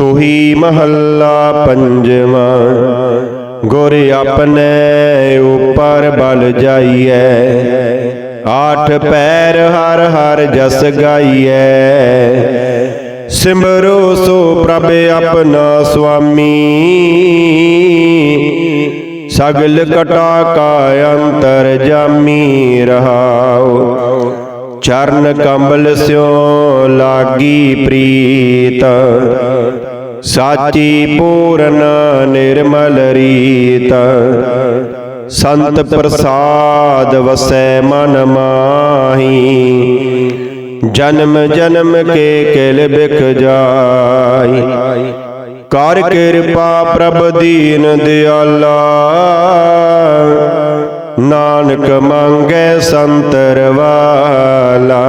ਸੋਹੀ ਮਹੱਲਾ ਪੰਜਵਾਂ, ਗੁਰ ਆਪਣੇ ਉਪਰ ਬਲ ਜਾਈਐ, ਆਠ ਪੈਰ ਹਰ ਹਰ ਜਸ ਗਾਈਐ। ਸਿਮਰੋ ਸੋ ਪ੍ਰਭ ਆਪਣਾ ਸੁਆਮੀ, ਸਗਲ ਕਟਾ ਕਾ ਅੰਤਰ ਜਾਮੀ ਰਹਾਉ ਚਰਨ ਕੰਬਲ ਸਿਓ ਲਾਗੀ ਪ੍ਰੀਤ ਸਾਚੀ ਪੂਰਨ ਨਿਰਮਲ ਰੀਤ, ਸੰਤ ਪ੍ਰਸਾਦ ਵਸੈ ਮਨ ਮਾਹੀ। ਜਨਮ ਜਨਮ ਕੇ ਕਿਲ ਬਿਖ ਜਾਈ, ਕਰ ਕਿਰਪਾ ਪ੍ਰਭ ਦੀਨ ਦਿਆਲਾ। ਨਾਨਕ ਮੰਗੈ ਸੰਤਰ ਵਾਲਾ,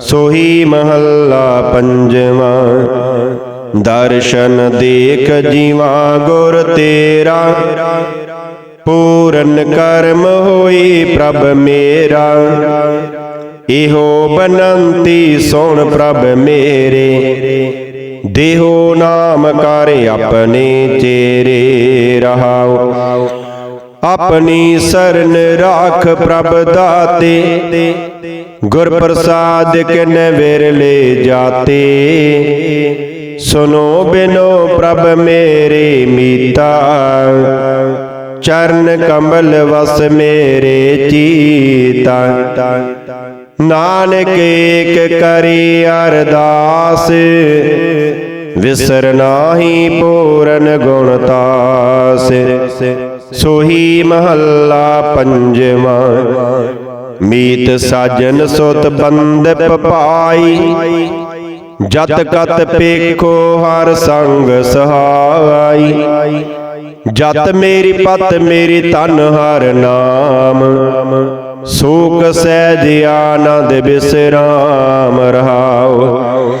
ਸੋਹੀ ਮਹੱਲਾ ਪੰਜਵਾਂ। ਦਰਸ਼ਨ ਦੇਖ ਜੀਵਾ, ਗੁਰ ਤੇਰਾ। ਪੂਰਨ ਕਰਮ ਹੋਈ ਪ੍ਰਭ ਮੇਰਾ। ਇਹੋ ਬਨੰਤੀ ਸੁਣ ਪ੍ਰਭ ਮੇਰੇ। ਦੇਹੋ ਨਾਮ ਕਰ ਆਪਣੇ ਚੇਰੇ ਰਹਾਉ। ਆਪਣੀ ਸਰਨ ਰਾਖ ਪ੍ਰਭ ਦਾਤੇ। ਗੁਰ ਪ੍ਰਸਾਦ ਕਿਨ ਵਿਰਲੇ ਜਾਤੇ। ਸੁਨੋ ਬਿਨੋ ਪ੍ਰਭ ਮੇਰੇ ਮੀਤਾ। ਚਰਨ ਕਮਲ ਵਸ ਮੇਰੇ ਚੀਤਾ। ਨਾਨਕ ਏਕ ਕਰੀ ਅਰਦਾਸ, ਵਿਸਰ ਨਾਹੀ ਪੂਰਨ ਗੁਣ ਤਾਸ। ਸੋਹੀ ਮਹੱਲਾ ਪੰਜਵਾਂ, ਮੀਤ ਸਾਜਨ ਸੁਤ ਬੰਦਪ ਪਾਈ ਜਤ ਕਤ ਪੇਖੋ ਹਰ ਸੰਗ ਸਹਾਈ। ਜਤ ਮੇਰੀ ਪਤ ਮੇਰੀ ਤਨ ਹਰ ਨਾਮ। ਸੂਕ ਸਹਿਜ ਆਨੰਦ ਬਿਸਰਾਮ ਰਹਾਓ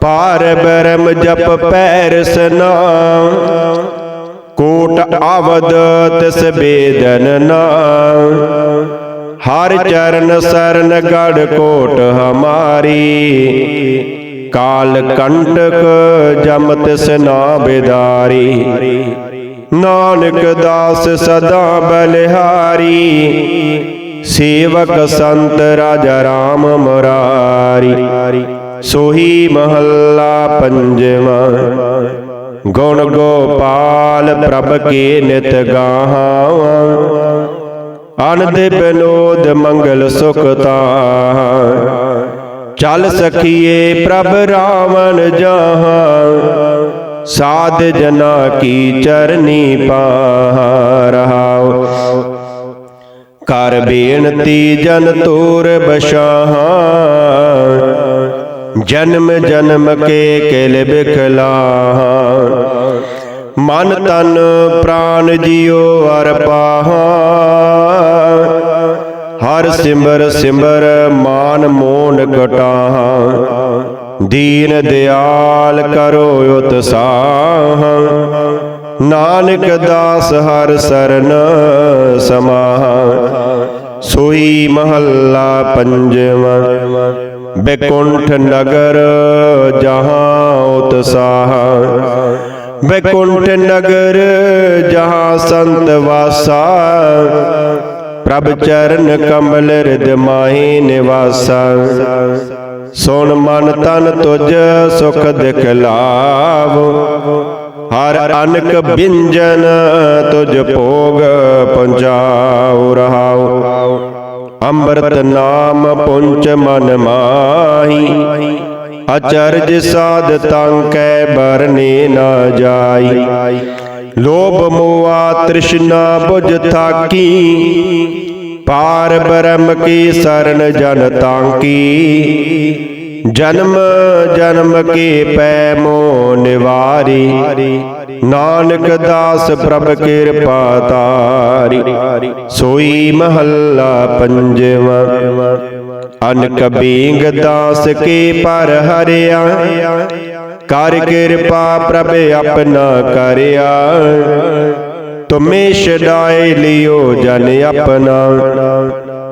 ਪਾਰ ਬਰਮ ਜਪ ਪੈਰ ਸਨਾਮ ਕੋਟ ਆਵਦ ਤਿਸ ਬੇਦਨ ਨਾਮ ਹਰ ਚਰਨ ਸਰਨ ਗੜ ਕੋਟ ਹਮਾਰੀ। ਕਾਲ ਕੰਟਕ ਜਮ ਤਿਸ ਨਾ ਬਿਦਾਰੀ। ਨਾਨਕ ਦਾਸ ਸਦਾ ਬਲਿਹਾਰੀ। ਸੇਵਕ ਸੰਤ ਰਾਜਾ ਰਾਮ ਮੁਰਾਰੀ। ਸੋਹੀ ਮਹੱਲਾ ਪੰਜਵਾਂ। ਗੁਣ ਗੋਪਾਲ ਪ੍ਰਭ ਕੇ ਨਿਤ ਗਾਹਾਂ। ਅਨੰਦ ਬਿਨੋਦ ਮੰਗਲ ਸੁਖ ਤਾਹਾਂ। ਚੱਲ ਸਖੀਏ ਪ੍ਰਭ ਰਾਵਣ ਜਹਾਂ, ਸਾਧ ਜਨਾ ਕੀ ਚਰਨੀ ਪਾਹ ਰਹਾਉ ਕਰ ਬੇਨਤੀ ਜਨ ਤੋਰ ਬਸ਼ਾਹਾਂ, ਜਨਮ ਜਨਮ ਕੇ ਕਿਲ ਬਿਖਲਾਹਾਂ। ਮਨ ਤਨ ਪ੍ਰਾਨ ਜਿਉ ਅਰਪਾਹਾਂ ਹਰ ਸਿਮਰ ਸਿਮਰ ਮਾਨ ਮੋਨ ਕਟਾਹ। ਦੀਨ ਦਿਆਲ ਕਰੋ ਉਤਸਾਹ। ਨਾਨਕ ਦਾਸ ਹਰ ਸਰਨ ਸਮਾਹ। ਸੋਈ ਮਹੱਲਾ ਪੰਜਵਾਂ। ਬੇਕੁੰਠ ਨਗਰ ਜਹਾਂ ਉਤਸਾਹ। ਬੇਕੁੰਠ ਨਗਰ ਜਹਾਂ ਸੰਤ ਵਾਸਾ। ਪ੍ਰਭ ਚਰਨ ਕਮਲ ਰਿਦ ਮਾਹੀ ਨਿਵਾਸਾ। ਸੁਣ ਮਨ ਤਨ ਤੁਜ ਸੁਖ ਦਿਖਲਾਵ ਹਰ ਅਨਕ ਬਿੰਜਨ ਤੁਜ ਭੋਗ ਪਹੁੰਚਾਉ ਰਹਾਉ। ਅੰਮ੍ਰਿਤ ਨਾਮ ਪੁੰਚ ਮਨ ਮਾਹੀ। ਅਚਰਜ ਸਾਧ ਤੰਕੈ ਬਰਨੇ ਨਾ ਜਾਈ। ਲੋਭ ਮੋਆ ਤ੍ਰਿਸ਼ਨਾ ਬੁਝ ਥਾਕੀ, ਪਾਰ ਬ੍ਰਹਮ ਕੀ ਸਰਨ ਜਨ ਤਾਂਕੀ। ਜਨਮ ਜਨਮ ਕੇ ਪੈ ਮੋ ਨਿਵਾਰੀ, ਨਾਨਕ ਦਾਸ ਪ੍ਰਭ ਕਿਰਪਾ ਤਾਰੀ ਸੋਈ ਮਹੱਲਾ ਪੰਜਵਾਂ, ਅਨਕ ਬੀਂਗ ਦਾਸ ਕੇ ਪਰ ਹਰਿਆ। ਕਰ ਕਿਰਪਾ ਪ੍ਰਭ ਆਪਣਾ ਕਰਿਆ। ਤੁਮੇ ਛਡਾਏ ਲਿਓ ਜਨ ਆਪਣਾ।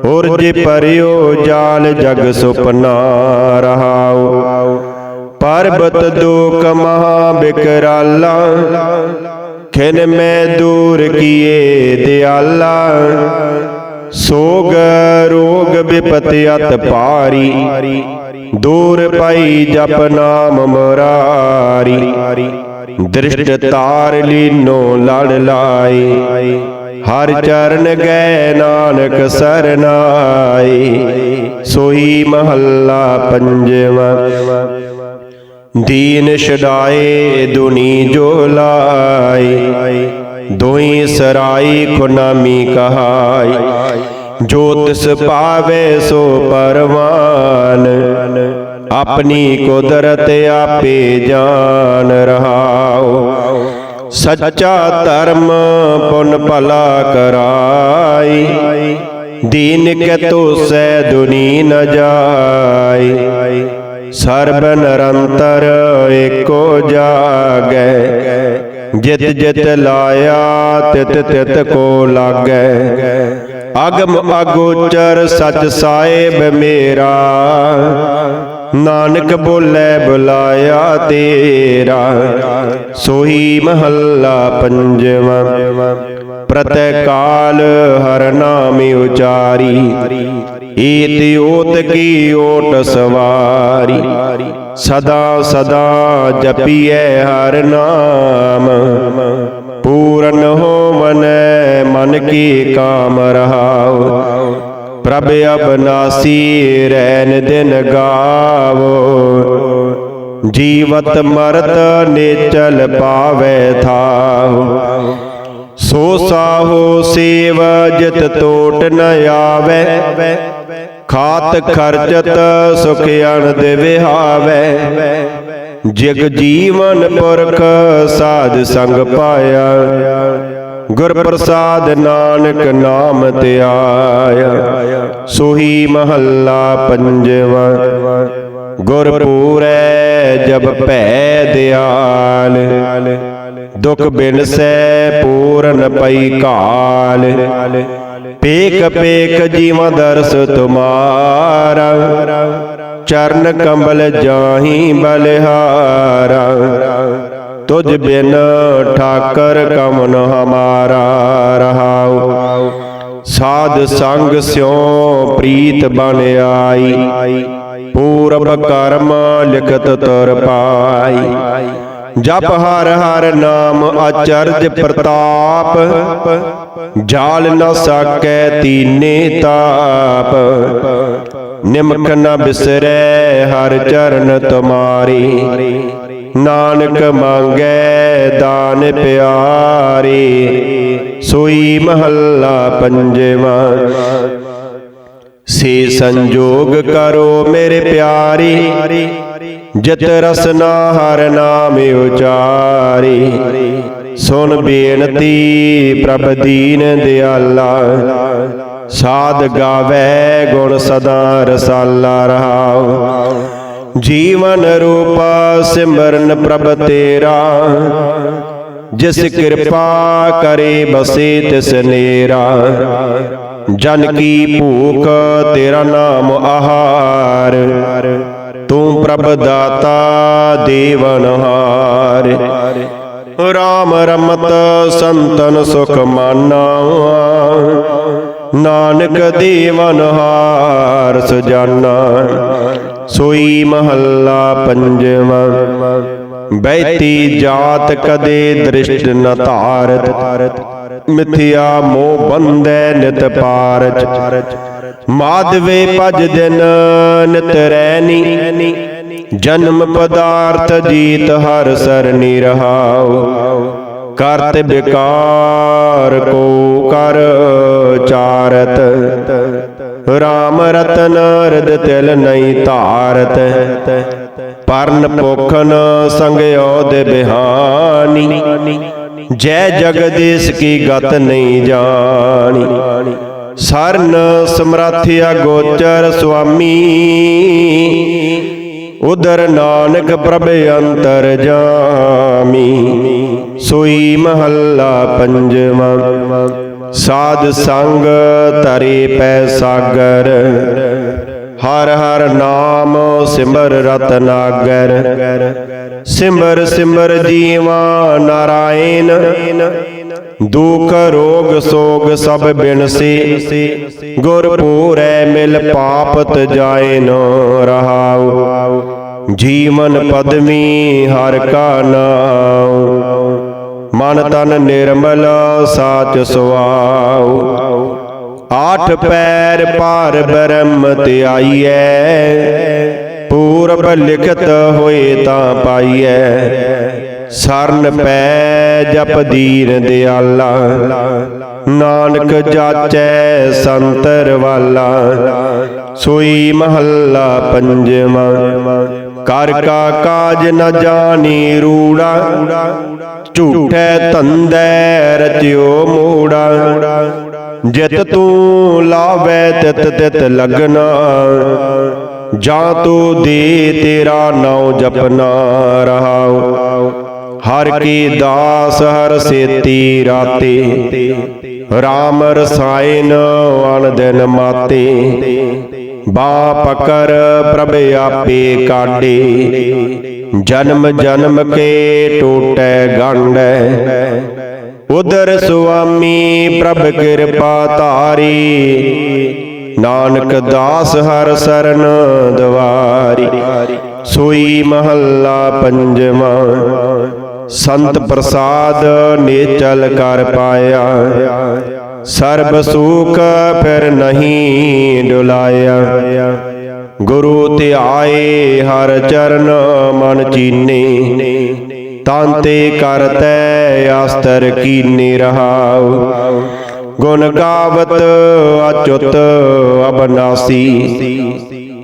ਹੋਰ ਜੇ ਪਰਿਓ ਜਾਲ ਜਗ ਸੁਪਨਾ ਰਹਾਉ ਪਰਬਤ ਦੁਖ ਮਹਾ ਬਿਕਰਾਲਾ ਖਿਨ ਮੈਂ ਦੂਰ ਕੀਏ ਦਿਆਲਾ। ਸੋਗ ਰੋਗ ਬਿਪਤ ਪਾਰੀ ਦੂਰ ਪਾਈ ਜਪ ਨਾਮ ਮਰਾਰੀ। ਦ੍ਰਿਸ਼ਟ ਤਾਰ ਲੀਨੋ ਲੜ ਲਾਈ ਹਰ ਚਰਨ ਗਏ ਨਾਨਕ ਸਰਨਾਈ ਸੋਈ ਮਹੱਲਾ ਪੰਜਵਾ। ਦੀਨ ਛਡਾਏ ਦੁਨੀ ਜੋ ਲਾਈ ਦੋਈ ਸਰਾਈ ਖੁਨਾਮੀ ਕਹਾਈ, ਜੋ ਤਿਸ ਪਾਵੇ ਸੋ ਪਰਵਾਨ, ਆਪਣੀ ਕੁਦਰਤ ਆਪੇ ਜਾਣ ਰਹਾਓ। ਸੱਚਾ ਧਰਮ ਪੁਨ ਭਲਾ ਕਰਾਈ, ਦੀਨ ਕੇ ਤੋਸੈ ਦੁਨੀ ਨ ਜਾਈ। ਸਰਬ ਨਿਰੰਤਰ ਏਕੋ ਜਾਗੈ ਜਿਤ ਜਿਤ ਲਾਇਆ, ਤਿਤ ਤਿਤ ਕੋ ਲਾਗੈ। ਅਗਮ ਅਗੋਚਰ ਸਚ ਸਾਹਿਬ ਮੇਰਾ, ਨਾਨਕ ਬੋਲੇ ਬੁਲਾਇਆ ਤੇਰਾ। ਸੋਹੀ ਮਹੱਲਾ ਪੰਜਵਾਂ, ਪ੍ਰਤੈ ਕਾਲ ਹਰ ਨਾਮ ਉਚਾਰੀ। ਈਤ ਓਤ ਕੀ ਓਟ ਸਵਾਰੀ। ਸਦਾ ਸਦਾ ਜਪੀਐ ਹਰ ਨਾਮ। ਪੂਰਨ ਹੋਵਨੈ ਮਨ ਕੀ ਕਾਮ ਰਹਾਉ। ਪ੍ਰਭ ਅਬਨਾਸੀ ਰੈਨ ਦਿਨ ਗਾਵੋ। ਜੀਵਤ ਮਰਤ ਨੇਚਲ ਪਾਵੇ ਥਾਉ ਸੋ ਸਾਹੋ ਸੇਵ ਜਿਤ ਟੋਟ ਨ ਆਵੇ। ਖਾਤ ਖਰਚਤ ਸੁਖ ਅਨੰਦ ਵਿਹਾਵੇ। ਜਿਗ ਜੀਵਨ ਪੁਰਖ ਸਾਧ ਸੰਗ ਪਾਇਆ। ਗੁਰ ਪ੍ਰਸਾਦ ਨਾਨਕ ਨਾਮ ਤੇ ਸੋਹੀ ਮਹੱਲਾ ਪੰਜਵਾ। ਗੁਰ ਪੂਰੈ ਜਬ ਭੈ ਦਿਆਲ। ਦੁਖ ਬਿਨਸੈ ਪੂਰਨ ਪਈ ਕਾਲ। ਪੇਕ ਪੇਕ ਜੀਵਾਂ ਦਰਸ ਤੁਮਾਰਾ। ਚਰਨ ਕੰਬਲ ਜਾਹੀ ਬਲਿਹਾਰਾ। ਤੁਝ ਬਿਨ ਠਾਕਰ ਕਮਨ ਹਮਾਰਾ। ਰਹਾਉ। ਸਾਧ ਸੰਗ ਸਿਉ ਪ੍ਰੀਤ ਬਨ ਆਈ। ਪੂਰਬ ਕਰਮ ਲਿਖਤ ਤੁਰ ਪਾਈ। ਜਪ ਹਰ ਹਰ ਨਾਮ ਅਚਰਜ ਪ੍ਰਤਾਪ। ਜਾਲ ਨਾ ਸਾਕੈ ਤੀਨੇ ਤਾਪ। ਨਿਮਕ ਨ ਬਿਸਰੈ ਹਰ ਚਰਨ ਤੁਮਾਰੀ। ਨਾਨਕ ਮੰਗੈ ਦਾਨ ਪਿਆਰੀ। ਸੋਈ ਮਹੱਲਾ ਪੰਜਵਾ। ਸੇ ਸੰਜੋਗ ਕਰੋ ਮੇਰੇ ਪਿਆਰੀ। ਜਿਤ ਰਸਨਾ ਹਰ ਨਾਮ ਉਚਾਰੀ। ਸੁਣ ਬੇਨਤੀ ਪ੍ਰਭ ਦੀਨ ਦਿਆਲਾ, ਸਾਧ ਗਾਵੇ ਗੁਣ ਸਦਾ ਰਸਾਲਾ ਰਹਾਉ। ਜੀਵਨ ਰੂਪ ਸਿਮਰਨ ਪ੍ਰਭ ਤੇਰਾ, ਜਿਸ ਕਿਰਪਾ ਕਰੇ ਬਸੇ ਤਿਸ ਨੇਰਾ। ਜਨ ਕੀ ਭੂਖ ਤੇਰਾ ਨਾਮ ਆਹਾਰ, ਤੂੰ ਪ੍ਰਭ ਦਾਤਾ ਦੇਵਨਹਾਰ ਰਾਮ ਰਮਤ ਸੰਤਨ ਸੁਖ ਮਾਨਾ। ਨਾਨਕ ਦੇਵਨਹਾਰ ਸੁਜਾਨਾ। ਸੋਈ ਮਹੱਲਾ ਪੰਜਵਾਂ। ਬੈਤੀ ਜਾਤ ਕਦੇ ਦ੍ਰਿਸ਼ਟ ਨ ਧਾਰਤ। ਮਿਥਿਆ ਮੋਹ ਬੰਦੈ ਨਿਤ ਪਾਰਚ ਮਾਧਵੇ ਭਜ ਦਿਨ ਨਿਤ ਰੈਨੀ ਜਨਮ ਪਦਾਰਥ ਜੀਤ ਹਰ ਸਰਨੀ ਰਹਾਉ ਕਰਤ ਬਿਕਾਰ ਕੋ ਕਰ ਚਾਰਤ। RAM ਰਤਨ ਰਦ ਤਿਲ ਨਹੀਂ ਧਾਰਤ ਪਰਨ ਪੋਖਨ ਸੰਗਿਓ ਦੇ ਬਿਹਾਨੀ। ਜੈ ਜਗਦੀਸ਼ ਕੀ ਗਤ ਨਹੀਂ ਜਾਣੀ, ਸਰਨ ਸਮਰਾਥਿਆ ਗੋਚਰ ਸੁਆਮੀ। ਉਦਰ ਨਾਨਕ ਪ੍ਰਭ ਅੰਤਰ ਜਾਮੀ, ਸੋਈ ਮਹੱਲਾ ਪੰਜਵਾਂ। ਸਾਧ ਸੰਗ ਤਰੇ ਪੈ ਸਾਗਰ, ਹਰ ਹਰ ਨਾਮ ਸਿਮਰ ਰਤਨਾਗਰ ਸਿਮਰ ਸਿਮਰ ਜੀਵਾ ਨਾਰਾਇਣ, ਦੁਖ ਰੋਗ ਸੋਗ ਸਭ ਬਿਨਸੀ। ਗੁਰ ਪੂਰੈ ਮਿਲ ਪਾਪ ਤਜਾਇਨ ਰਹਾਉ ਜੀਵਨ ਪਦਮੀ ਹਰ ਕਾ ਨਾਮ ਮਨ ਤਨ ਨਿਰਮਲ ਸਾਚ ਸੁਆਉ। ਆਠ ਪੈਰ ਪਾਰ ਬ੍ਰਹਮ ਧਿਆਈਐ ਪੂਰਬ ਲਿਖਤ ਹੋਏ ਤਾਂ ਪਾਈਐ। ਸਰਨ ਪੈ ਜਪ ਦੀਨ ਦਿਆਲਾ। ਨਾਨਕ ਜਾਚੈ ਸੰਤਰ ਵਾਲਾ। ਸੋਈ ਮਹੱਲਾ ਪੰਜਵਾਂ। ਕਰ ਕਾ ਕਾਜ ਨ ਜਾਣੀ ਰੂੜਾ, ਝੂਠੈ ਧੰਦੈ ਰਚਿਓ ਮੂੜਾ। ਜਿਤ ਤੂੰ ਲਾਵੇ ਤਿਤ ਤਿਤ ਲਗਨਾ, ਜਾਂ ਤੂੰ ਦੇ ਤੇਰਾ ਨਾਉ ਜਪਨਾ ਰਹਾਉ। ਹਰ ਕੀ ਦਾਸ ਹਰ ਸੇਤੀ ਰਾਤੇ RAM ਰਸਾਇਨ ਅਨ ਦਿਨ ਮਾਤੇ। ਬਾਪ ਕਰ ਪ੍ਰਭ ਆਪੇ ਕਾਢੇ ਜਨਮ ਜਨਮ ਕੇ ਟੋਟੈ ਗੰਢੈ ਉਦਰ ਸੁਆਮੀ ਪ੍ਰਭ ਕਿਰਪਾ ਧਾਰੀ। ਨਾਨਕ ਦਾਸ ਹਰ ਸਰਨ ਦਵਾਰੀ। ਸੋਈ ਮਹੱਲਾ ਪੰਜਵਾਂ। ਸੰਤ ਪ੍ਰਸਾਦ ਨੇ ਚਲ ਕਰ ਪਾਇਆ। ਸਰਬ ਸੁਖ ਫਿਰ ਨਹੀਂ ਡੁਲਾਇਆ। ਗੁਰੂ ਤੇ ਆਏ ਹਰ ਚਰਨ ਮਨ ਚੀਨੇ। ਤਾਂਤੇ ਕਰਤੈ ਆਸਤਰ ਕੀਨੀ ਰਹਾਉ ਗੁਣ ਗਾਵਤ ਅਚੁੱਤ ਅਬਨਾਸੀ।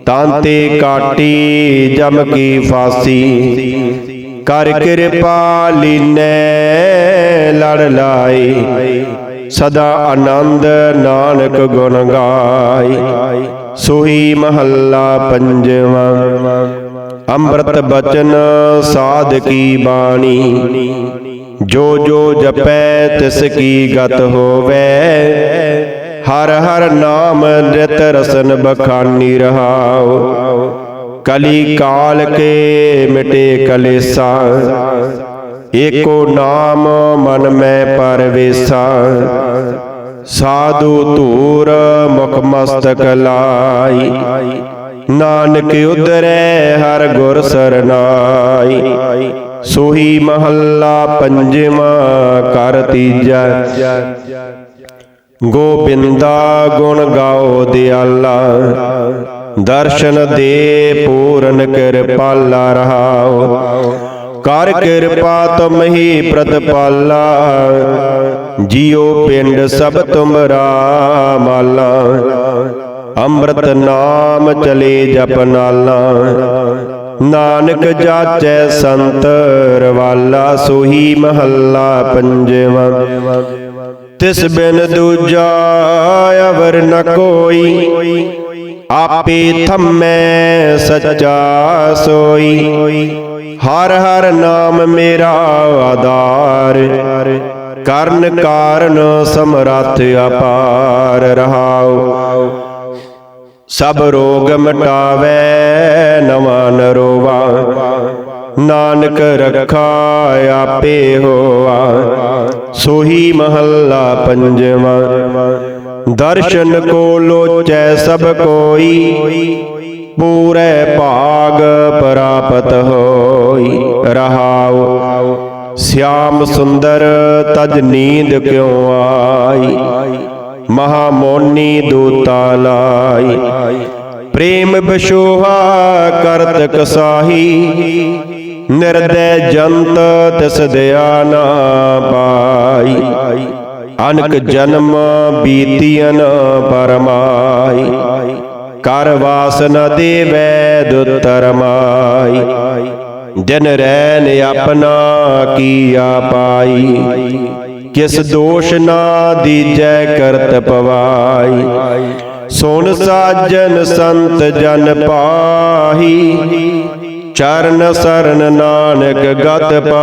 ਤਾਂਤੇ ਕਾਟੀ ਜਮ ਕੀ ਫਾਸੀ। ਕਰ ਕਿਰਪਾ ਲੀਨੈ ਲੜ ਲਾਈ ਸਦਾ ਆਨੰਦ ਨਾਨਕ ਗੁਣ ਗਾਈ। ਸੋਈ ਮਹੱਲਾ ਪੰਜਵਾਂ, ਅੰਮ੍ਰਿਤ ਬਚਨ ਸਾਧ ਕੀ ਬਾਣੀ। ਜੋ ਜੋ ਜਪੈ ਤਿਸ ਕੀ ਗਤ ਹੋਵੇ, ਹਰ ਹਰ ਨਾਮ ਨਿਤ ਰਸਨ ਬਖਾਨੀ ਰਹਾਉ। ਕਲੀ ਕਾਲ ਕੇ ਮਿਟੇ ਕਲੇਸਾ ਏਕੋ ਨਾਮ ਮਨ ਮੈਂ ਪਰਵੇਸਾ। ਸਾਧੂ ਧੂਰ ਮੁਖ ਮਸਤਕ ਲਾਈ। ਨਾਨਕ ਉਦਰੈ ਹਰ ਗੁਰ ਸਰਨਾਈ। ਸੋਹੀ ਮਹੱਲਾ ਪੰਜਵਾਂ ਕਰ ਤੀਜਾ। ਗੋਬਿੰਦਾ ਗੁਣ ਗਾਓ ਦਿਆਲਾ। ਦਰਸ਼ਨ ਦੇ ਪੂਰਨ ਕਿਰਪਾਲਾ ਰਹਾਓ। ਕਰ ਕਿਰਪਾ ਤੁਮਹੀ ਪ੍ਰਤਪਾਲਾ ਜੀਉ ਪਿੰਡ ਸਭ ਤੁਮਰਾ ਮਾਲਾ ਅੰਮ੍ਰਿਤ ਨਾਮ ਚਲੇ ਜਪ ਨਾਲਾ। ਨਾਨਕ ਜਾਚੈ ਸੰਤ ਰਵਾਲਾ, ਸੋਹੀ ਮਹੱਲਾ ਪੰਜਵਾਂ। ਤਿਸ ਬਿਨ ਦੂਜਾ ਅਵਰ ਨ ਕੋਈ। ਆਪੇ ਥੰਮੈ ਸੱਚਾ ਸੋਈ। ਹਰ ਹਰ ਨਾਮ ਮੇਰਾ ਆਧਾਰ। ਕਰਨ ਕਾਰਨ ਸਮਰੱਥ ਅਪਾਰ ਰਹਾਉ। ਸਭ ਰੋਗ ਮਟਾਵੇ, ਨਵਾਂ ਨਰੋਵਾ। ਨਾਨਕ ਰੱਖਾ ਆਪੇ ਹੋਆ। ਸੋਹੀ ਮਹੱਲਾ ਪੰਜਵਾਂ। ਦਰਸ਼ਨ ਕੋ ਲੋਚੈ ਸਭ ਕੋਈ। ਪੂਰੇ ਭਾਗ ਪ੍ਰਾਪਤ ਹੋ ਰਹਾਉ ਸਿਆਮ ਸੁੰਦਰ ਤਜ ਨੀਂਦ ਕਿਉ ਆਈ? ਮਹਾ ਮੋਨੀ ਦੂਤਾ ਲਾਈ। ਪ੍ਰੇਮ ਬਿਸ਼ੋਹਾ ਕਰਤ ਕਸਾਹੀ। ਨਿਰਦੈ ਜੰਤ ਤਿਸ ਦਿਆ ਨਾ ਪਾਈ। ਅਨਕ ਜਨਮ ਬੀਤੀਨ ਪਰਮਾਈ। ਕਰ ਵਾਸਨ ਦੇਵੈ ਦੁਤਰ ਮਾਈ ਰੈਨ ਆਪਣਾ ਕੀਆ ਪਾਈ, ਕਿਸ ਦੋਸ਼ ਨਾ ਦੀਜੈ ਕਰਤ ਪਵਾਈ। ਸੁਨ ਸਾਜਨ ਸੰਤ ਜਨ ਪਾਹੀ, ਚਰਨ ਸਰਨ ਨਾਨਕ ਗਤ ਪਾਈ।